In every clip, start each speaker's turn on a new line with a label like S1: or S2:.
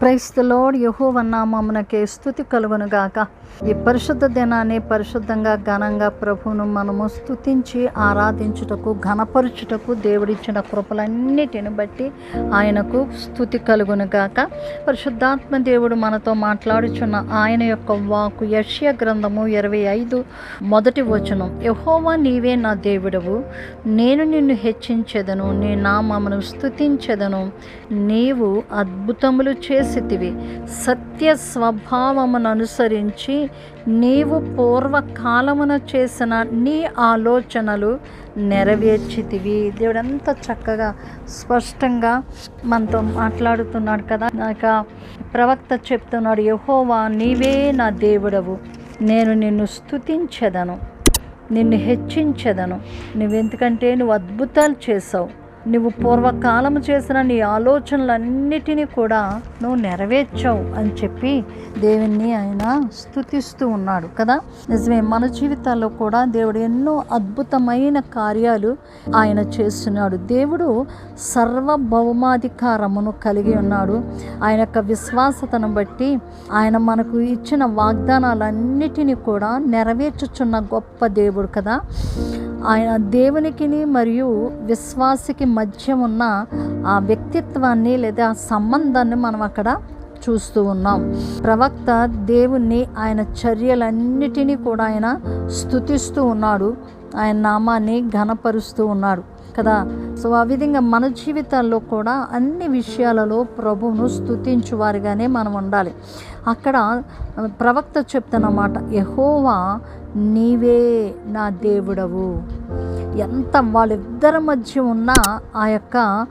S1: క్రైస్తలోడ్ యహోవన్నామమునకే స్థుతి కలుగునుగాక. ఈ పరిశుద్ధ దినాన్ని పరిశుద్ధంగా ఘనంగా ప్రభువును మనము స్తుతించి ఆరాధించుటకు ఘనపరుచుటకు దేవుడిచ్చిన కృపలన్నిటిని బట్టి ఆయనకు స్థుతి కలుగునుగాక. పరిశుద్ధాత్మ దేవుడు మనతో మాట్లాడుచున్న ఆయన యొక్క వాకు యష్య గ్రంథము ఇరవై ఐదు మొదటి వచనం. యహోవా నీవే నా దేవుడవు నేను నిన్ను హెచ్చించెదను నీ నామమును స్థుతించెదను నీవు అద్భుతములు చేసితివి సత్య స్వభావమును అనుసరించి నీవు పూర్వకాలమున చేసిన నీ ఆలోచనలు నెరవేర్చితివి. దేవుడు ఎంత చక్కగా స్పష్టంగా మనతో మాట్లాడుతున్నాడు కదా. ఇక ప్రవక్త చెప్తున్నాడు యహోవా నీవే నా దేవుడవు. నేను నిన్ను స్తుతించెదను. నిన్ను హెచ్చించెదను. నువ్వెందుకంటే నువ్వు అద్భుతాలు చేసావు నువ్వు పూర్వకాలము చేసిన నీ ఆలోచనలన్నిటినీ కూడా నువ్వు నెరవేర్చావు అని చెప్పి దేవుణ్ణి ఆయన స్థుతిస్తూ ఉన్నాడు కదా? నిజమే మన జీవితాల్లో కూడా దేవుడు ఎన్నో అద్భుతమైన కార్యాలు ఆయన చేస్తున్నాడు. దేవుడు సర్వభౌమాధికారమును కలిగి ఉన్నాడు. ఆయన యొక్క విశ్వాసతను బట్టి ఆయన మనకు ఇచ్చిన వాగ్దానాలన్నిటినీ కూడా నెరవేర్చుచున్న గొప్ప దేవుడు కదా? ఆయన దేవునికి మరియు విశ్వాసికి మధ్య ఉన్న ఆ వ్యక్తిత్వాన్ని లేదా ఆ సంబంధాన్ని మనం అక్కడ చూస్తూ ఉన్నాం. ప్రవక్త దేవుణ్ణి ఆయన చర్యలన్నిటినీ కూడా ఆయన స్థుతిస్తూ ఉన్నాడు. ఆయన నామాన్ని ఘనపరుస్తూ ఉన్నాడు. కదా? సో ఆ విధంగా మన జీవితాల్లో కూడా అన్ని విషయాలలో ప్రభువును స్థుతించువారిగానే మనం ఉండాలి. అక్కడ ప్రవక్త చెప్తున్నమాట యహోవా నీవే నా దేవుడవు. ఎంత వాళ్ళిద్దరి మధ్య ఉన్న ఆ యొక్క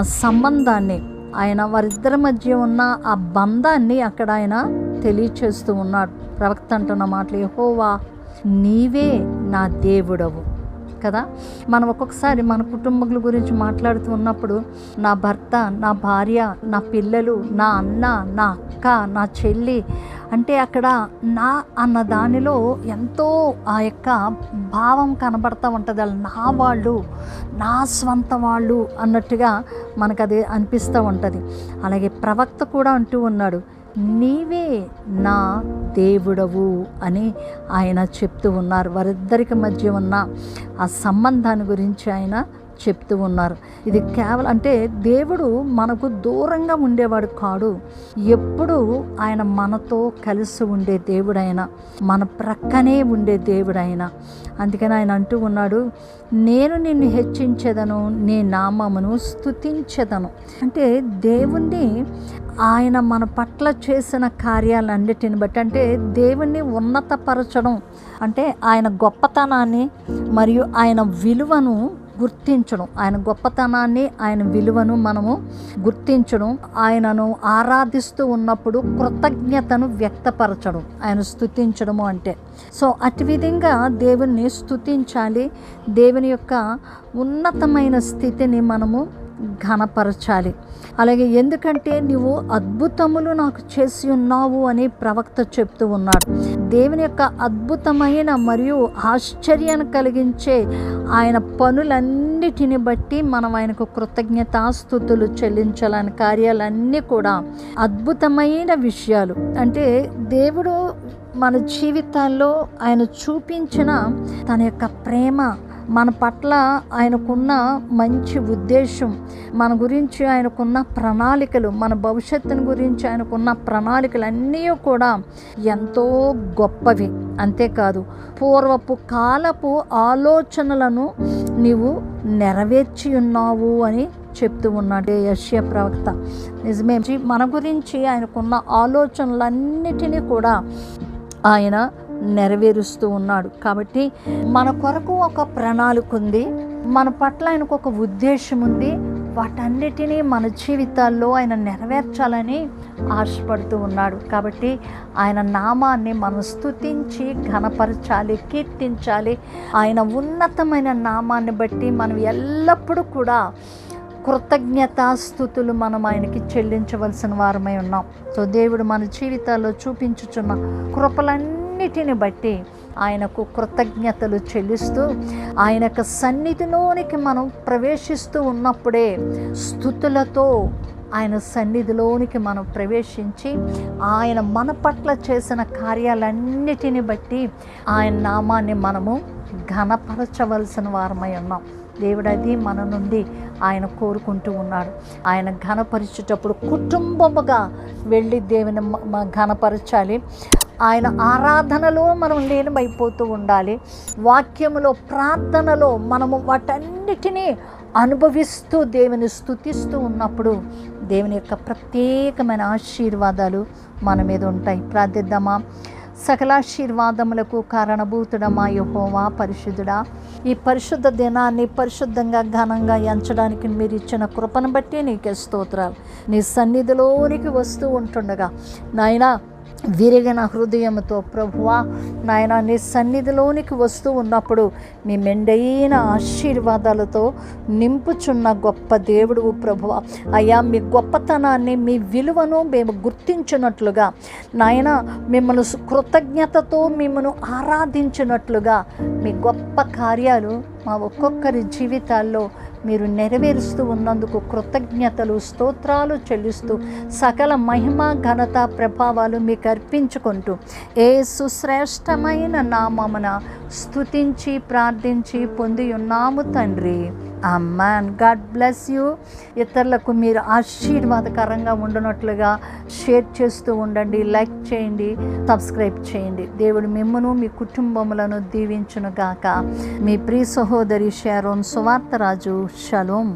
S1: సంబంధాన్ని ఆయన వారిద్దరి మధ్య ఉన్న ఆ బంధాన్ని అక్కడ ఆయన తెలియచేస్తూ ఉన్నాడు. ప్రవక్త అంటున్న మాటలు యహోవా నీవే నా దేవుడవు. కదా? మనం ఒక్కొక్కసారి మన కుటుంబముల గురించి మాట్లాడుతూ ఉన్నప్పుడు నా భర్త నా భార్య నా పిల్లలు నా అన్న నా అక్క నా చెల్లి అంటే అక్కడ నా అన్న దానిలో ఎంతో ఆ యొక్క భావం కనబడతా ఉంటుంది. అలా నా వాళ్ళు నా స్వంత వాళ్ళు అన్నట్టుగా మనకు అది అనిపిస్తూ ఉంటుంది. అలాగే ప్రవక్త కూడా అంటూ ఉన్నాడు నీవే నా దేవుడవు అని ఆయన చెప్తూ ఉన్నారు. వారిద్దరికి మధ్య ఉన్న ఆ సంబంధాన్ని గురించి ఆయన చెప్తూ ఉన్నారు. ఇది కేవలం అంటే దేవుడు మనకు దూరంగా ఉండేవాడు కాడు. ఎప్పుడు ఆయన మనతో కలిసి ఉండే దేవుడైన మన ప్రక్కనే ఉండే దేవుడైన. అందుకని ఆయన అంటూ ఉన్నాడు నేను నిన్ను హెచ్చించదను నీ నామమును స్థుతించదను అంటే దేవుణ్ణి ఆయన మన పట్ల చేసిన కార్యాలన్నిటిని బట్టి అంటే దేవుణ్ణి ఉన్నతపరచడం. అంటే ఆయన గొప్పతనాన్ని మరియు ఆయన విలువను గుర్తించడం. ఆయన గొప్పతనాన్ని ఆయన విలువను మనము గుర్తించడం. ఆయనను ఆరాధిస్తూ ఉన్నప్పుడు కృతజ్ఞతను వ్యక్తపరచడం. ఆయన స్థుతించడము అంటే. సో అటు విధంగా దేవుణ్ణి స్థుతించాలి దేవుని యొక్క ఉన్నతమైన స్థితిని మనము ఘనపరచాలి. అలాగే ఎందుకంటే నువ్వు అద్భుతములు నాకు చేసి ఉన్నావు అని ప్రవక్త చెప్తూ ఉన్నాడు. దేవుని యొక్క అద్భుతమైన మరియు ఆశ్చర్యాన్ని కలిగించే ఆయన పనులన్నిటిని బట్టి మనం ఆయనకు కృతజ్ఞతాస్థుతులు చెల్లించాలని కార్యాలన్నీ కూడా అద్భుతమైన విషయాలు. అంటే దేవుడు మన జీవితాల్లో ఆయన చూపించిన తన యొక్క ప్రేమ మన పట్ల ఆయనకున్న మంచి ఉద్దేశం మన గురించి ఆయనకున్న ప్రణాళికలు మన భవిష్యత్తుని గురించి ఆయనకున్న ప్రణాళికలు అన్నీ కూడా ఎంతో గొప్పవి. అంతేకాదు పూర్వపు కాలపు ఆలోచనలను నీవు నెరవేర్చి ఉన్నావు అని చెప్తూ ఉన్నాడు యశ్య ప్రవక్త. నిజమే మన గురించి ఆయనకున్న ఆలోచనలన్నిటినీ కూడా ఆయన నెరవేరుస్తూ ఉన్నాడు. కాబట్టి మన కొరకు ఒక ప్రణాళిక ఉంది. మన పట్ల ఆయనకు ఒక ఉద్దేశం ఉంది. వాటన్నిటినీ మన జీవితాల్లో ఆయన నెరవేర్చాలని ఆశపడుతూ ఉన్నాడు. కాబట్టి ఆయన నామాన్ని మనం స్తుతించి ఘనపరచాలి కీర్తించాలి. ఆయన ఉన్నతమైన నామాన్ని బట్టి మనం ఎల్లప్పుడూ కూడా కృతజ్ఞతాస్థుతులు మనం ఆయనకి చెల్లించవలసిన వారమై ఉన్నాం. సో దేవుడు మన జీవితాల్లో చూపించుచున్న అన్నిటిని బట్టి ఆయనకు కృతజ్ఞతలు చెల్లిస్తూ ఆయన యొక్క సన్నిధిలోనికి మనం ప్రవేశిస్తూ ఉన్నప్పుడే స్థుతులతో ఆయన సన్నిధిలోనికి మనం ప్రవేశించి ఆయన మన పట్ల చేసిన కార్యాలన్నిటిని బట్టి ఆయన నామాన్ని మనము ఘనపరచవలసిన వారమై ఉన్నాం. దేవుడు అది మన నుండి ఆయన కోరుకుంటూ ఉన్నాడు. ఆయన ఘనపరిచేటప్పుడు కుటుంబముగా వెళ్ళి దేవుని ఘనపరచాలి. ఆయన ఆరాధనలో మనం లీనమైపోతూ ఉండాలి. వాక్యములో ప్రార్థనలో మనము వాటన్నిటినీ అనుభవిస్తూ దేవుని స్థుతిస్తూ ఉన్నప్పుడు దేవుని యొక్క ప్రత్యేకమైన ఆశీర్వాదాలు మన మీద ఉంటాయి. ప్రార్థిద్దామా? సకలాశీర్వాదములకు కారణభూతుడమా యహోవా పరిశుద్ధుడా? ఈ పరిశుద్ధ దినాన్ని పరిశుద్ధంగా ఘనంగా ఎంచడానికి మీరు ఇచ్చిన కృపను బట్టి నీకే స్తోత్రాలు. నీ సన్నిధిలోనికి వస్తూ ఉంటుండగా నాయనా విరిగిన హృదయంతో ప్రభువా నాయన నీ సన్నిధిలోనికి వస్తూ ఉన్నప్పుడు మీ మెండైన ఆశీర్వాదాలతో నింపుచున్న గొప్ప దేవుడు ప్రభువ. అయ్యా మీ గొప్పతనాన్ని మీ విలువను మేము గుర్తించినట్లుగా నాయన మిమ్మల్ని కృతజ్ఞతతో మిమ్మల్ని ఆరాధించినట్లుగా మీ గొప్ప కార్యాలు మా ఒక్కొక్కరి జీవితాల్లో మీరు నెరవేరుస్తూ ఉన్నందుకు కృతజ్ఞతలు స్తోత్రాలు చెల్లిస్తూ సకల మహిమ ఘనత ప్రభావాలు మీకు అర్పించుకుంటూ ఏ సుశ్రేష్టమైన నామమున స్తుతించి ప్రార్థించి పొంది ఉన్నాము తండ్రి. అమ్మాన్ గాడ్ బ్లెస్ యూ ఇతరులకు మీరు ఆశీర్వాదకరంగా ఉండనట్లుగా షేర్ చేస్తూ ఉండండి లైక్ చేయండి సబ్స్క్రైబ్ చేయండి. దేవుడు మిమ్మను మీ కుటుంబములను దీవించును గాక. మీ ప్రియ సహోదరి షారోన్ సువార్తరాజు షలోం